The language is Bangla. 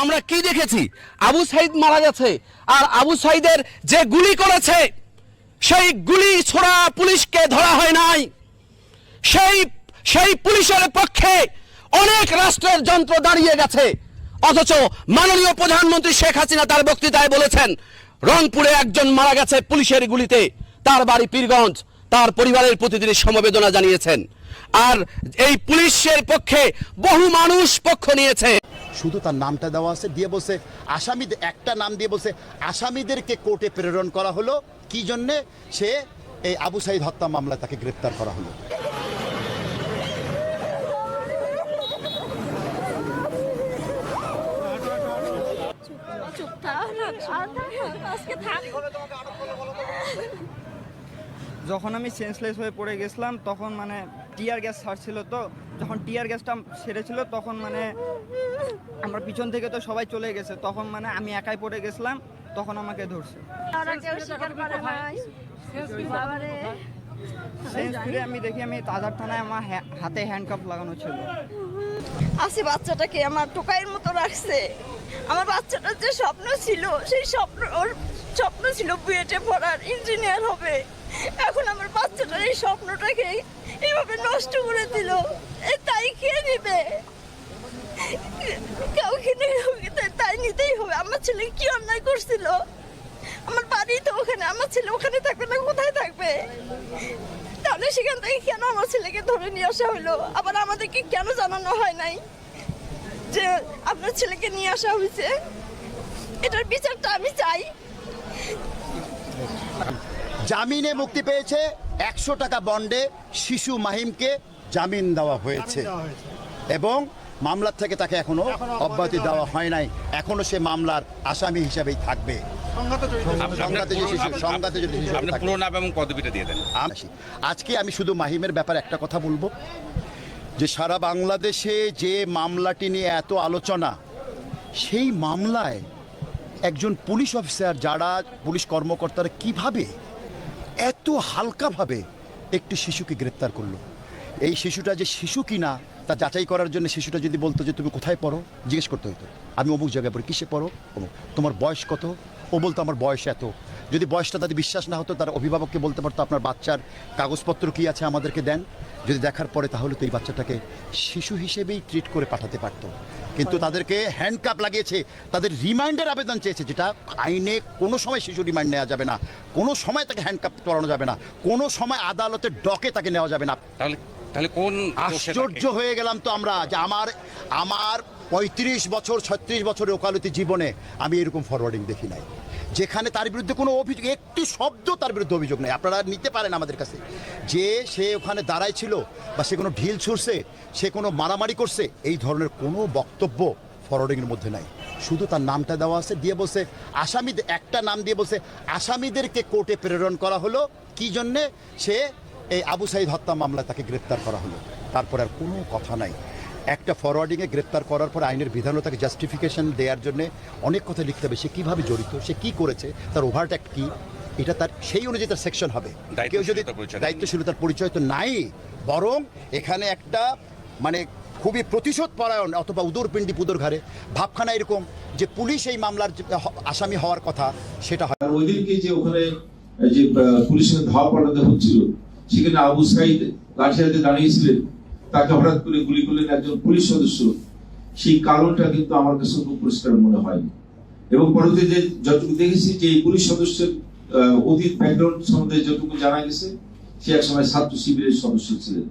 আমরা কি দেখেছি? আবু সাইদ মারা গেছে। আর আবু সাইদের যে গুলি করেছে, সেই গুলি ছোড়া পুলিশকে ধরা হয় নাই। সেই সেই পুলিশের পক্ষে অনেক রাষ্ট্রের যন্ত্র দাঁড়িয়ে গেছে। অথচ মাননীয় প্রধানমন্ত্রী শেখ হাসিনা তার বক্তৃতায় বলেছেন, রংপুরে একজন মারা গেছে পুলিশের গুলিতে। তার বাড়ি পীরগঞ্জ, তার পরিবারের প্রতি তিনি সমবেদনা জানিয়েছেন। আর এই পুলিশের পক্ষে বহু মানুষ পক্ষ নিয়েছে। শুধু তার নামটা দেওয়া আছে, দিয়ে বসে আসামিদের একটা নাম দিয়ে বসে আসামিদেরকে কোর্টে প্রেরণ করা হলো। কি জন্যে? সে এই আবু সাইদ হত্যা মামলায় তাকে গ্রেপ্তার করা হলো। যখন আমি সেন্সলেস হয়ে পড়ে গেছিলাম, তখন মানে টিয়ার গ্যাস ছাড়ছিল তো যখন টিয়ার গ্যাসটা সেরেছিল তখন মানে আমার পিছন থেকে তো সবাই চলে গেছে তখন মানে আমি একাই পড়ে গেছিলাম তখন আমাকে ধরছে। আমি দেখি আমি তাজার থানায় আমার হাতে হ্যান্ডকাপ লাগানো ছিল। আসি বাচ্চাটাকে আমার টোকাইয়ের মতো রাখছে। আমার বাচ্চাটার যে স্বপ্ন ছিল সেই স্বপ্ন ওর স্বপ্ন ছিল বুয়েটে পড়ার ইঞ্জিনিয়ার হবে। এখন আমার বাচ্চাটার এই স্বপ্নটাকে এইভাবে নষ্ট করে দিল। তাই খেয়ে নিবে। কাউকে তাই নিতেই হবে। আমার ছেলে কি অন্যায় করছিল? আমার বাড়ি তো ওখানে, আমার ছেলে ওখানে থাকবে না, কোথায় থাকবে? তাহলে সেখান থেকে কেন আমার ছেলেকে ধরে নিয়ে আসা হলো? আবার আমাদেরকে কেন জানানো হয় নাই যে আপনার ছেলেকে নিয়ে আসা হয়েছে? এটার বিচারটা আমি চাই। জামিনে মুক্তি পেয়েছে একশো টাকা বন্ডে শিশু মাহিমকে জামিন দেওয়া হয়েছে। এবং মামলার থেকে তাকে এখনও অব্যাহতি দেওয়া হয় নাই। এখনও সে মামলার আসামি হিসাবেই থাকবে। সংঘাতে যে শিশু সংঘাতে যদি শিশু আপনি থাকে। পুরো নাম এবং পদবিটা দিয়ে দেন। আসি আজকে আমি শুধু মাহিমের ব্যাপারে একটা কথা বলব। যে সারা বাংলাদেশে যে মামলাটি নিয়ে এত আলোচনা সেই মামলায় একজন পুলিশ অফিসার যারা পুলিশ কর্মকর্তারা কীভাবে এত হালকাভাবে একটি শিশুকে গ্রেপ্তার করল। এই শিশুটা যে শিশু কিনা, তা যাচাই করার জন্য শিশুটা যদি বলতো যে, তুমি কোথায় পড়ো? জিজ্ঞেস করতে হতো আমি অমুক জায়গায় পড়ি, কিসে পড়ো? অমুক, তোমার বয়স কত? ও বলতো আমার বয়স এত। যদি বয়সটা তাদের বিশ্বাস না হতো তার অভিভাবককে বলতে পারতো আপনার বাচ্চার কাগজপত্র কি আছে আমাদেরকে দেন? যদি দেখার পরে তাহলে তো এই বাচ্চাটাকে শিশু হিসেবেই ট্রিট করে পাঠাতে পারতো। কিন্তু তাদেরকে হ্যান্ডকাপ লাগিয়েছে তাদের রিমাইন্ডার আবেদন চেয়েছে যেটা আইনে কোনো সময় শিশু রিমাইন্ড নেওয়া যাবে না কোনো সময় তাকে হ্যান্ডকাপ করানো যাবে না কোনো সময় আদালতের ডকে তাকে নেওয়া যাবে না। তাহলে তাহলে কোন আশ্চর্য হয়ে গেলাম তো আমরা যে আমার আমার পঁয়ত্রিশ বছর, ছত্রিশ বছরের ওকালতি জীবনে আমি এরকম ফরওয়ার্ডিং দেখি নাই। যেখানে তার বিরুদ্ধে কোনো অভিযোগ, একটি শব্দ তার বিরুদ্ধে অভিযোগ নেই। আপনারা নিতে পারেন আমাদের কাছে। যে সে ওখানে দাঁড়ায় ছিল বা সে কোনো ঢিল ছুড়ছে, সে কোনো মারামারি করছে, এই ধরনের কোনো বক্তব্য ফরওয়ার্ডিংয়ের মধ্যে নাই। শুধু তার নামটা দেওয়া আছে, দিয়ে বসে আসামিদের একটা নাম দিয়ে বসে আসামিদেরকে কোর্টে প্রেরণ করা হলো। কি জন্যে? সে এই আবু সাইদ হত্যা মামলায় তাকে গ্রেপ্তার করা হলো। তারপর আর কোনো কথা নাই। একটা ফরওয়ার্ডিংয়ে গ্রেপ্তার করার পর আইনের বিধানও তাকে জাস্টিফিকেশন দেওয়ার জন্য অনেক কথা লিখতে হবে। সে কীভাবে জড়িত? সে কি করেছে? তার ওভারট্যাক্ট কি? এটা তার সেই অনুযায়ী তার সেকশন হবে। কেউ যদি দায়িত্বশীলতার পরিচয় তো নাই বরং এখানে একটা মানে খুবই প্রতিশোধ পরায়ণ অথবা উদরপিণ্ডি পুদর ঘাড়ে ভাবখানা এরকম যে পুলিশ এই মামলার আসামি হওয়ার কথা সেটা হয়। আর ওই দিনকে যে ওখানে যে পুলিশের ধাওয়া পাল্টাতে হচ্ছিল সেখানে আবু সাইদ লাঠি হাতে দাঁড়িয়েছিলেন। তাকে হঠাৎ করে গুলি করলেন একজন পুলিশ সদস্য। সেই কারণটা কিন্তু আমার কাছে খুব পরিষ্কার মনে হয়নি। এবং পরবর্তীতে যতটুকু দেখেছি যে পুলিশ সদস্যের অতীত ব্যাকগ্রাউন্ড সম্বন্ধে যতটুকু জানা গেছে, সে এক সময় ছাত্র শিবিরের সদস্য ছিলেন।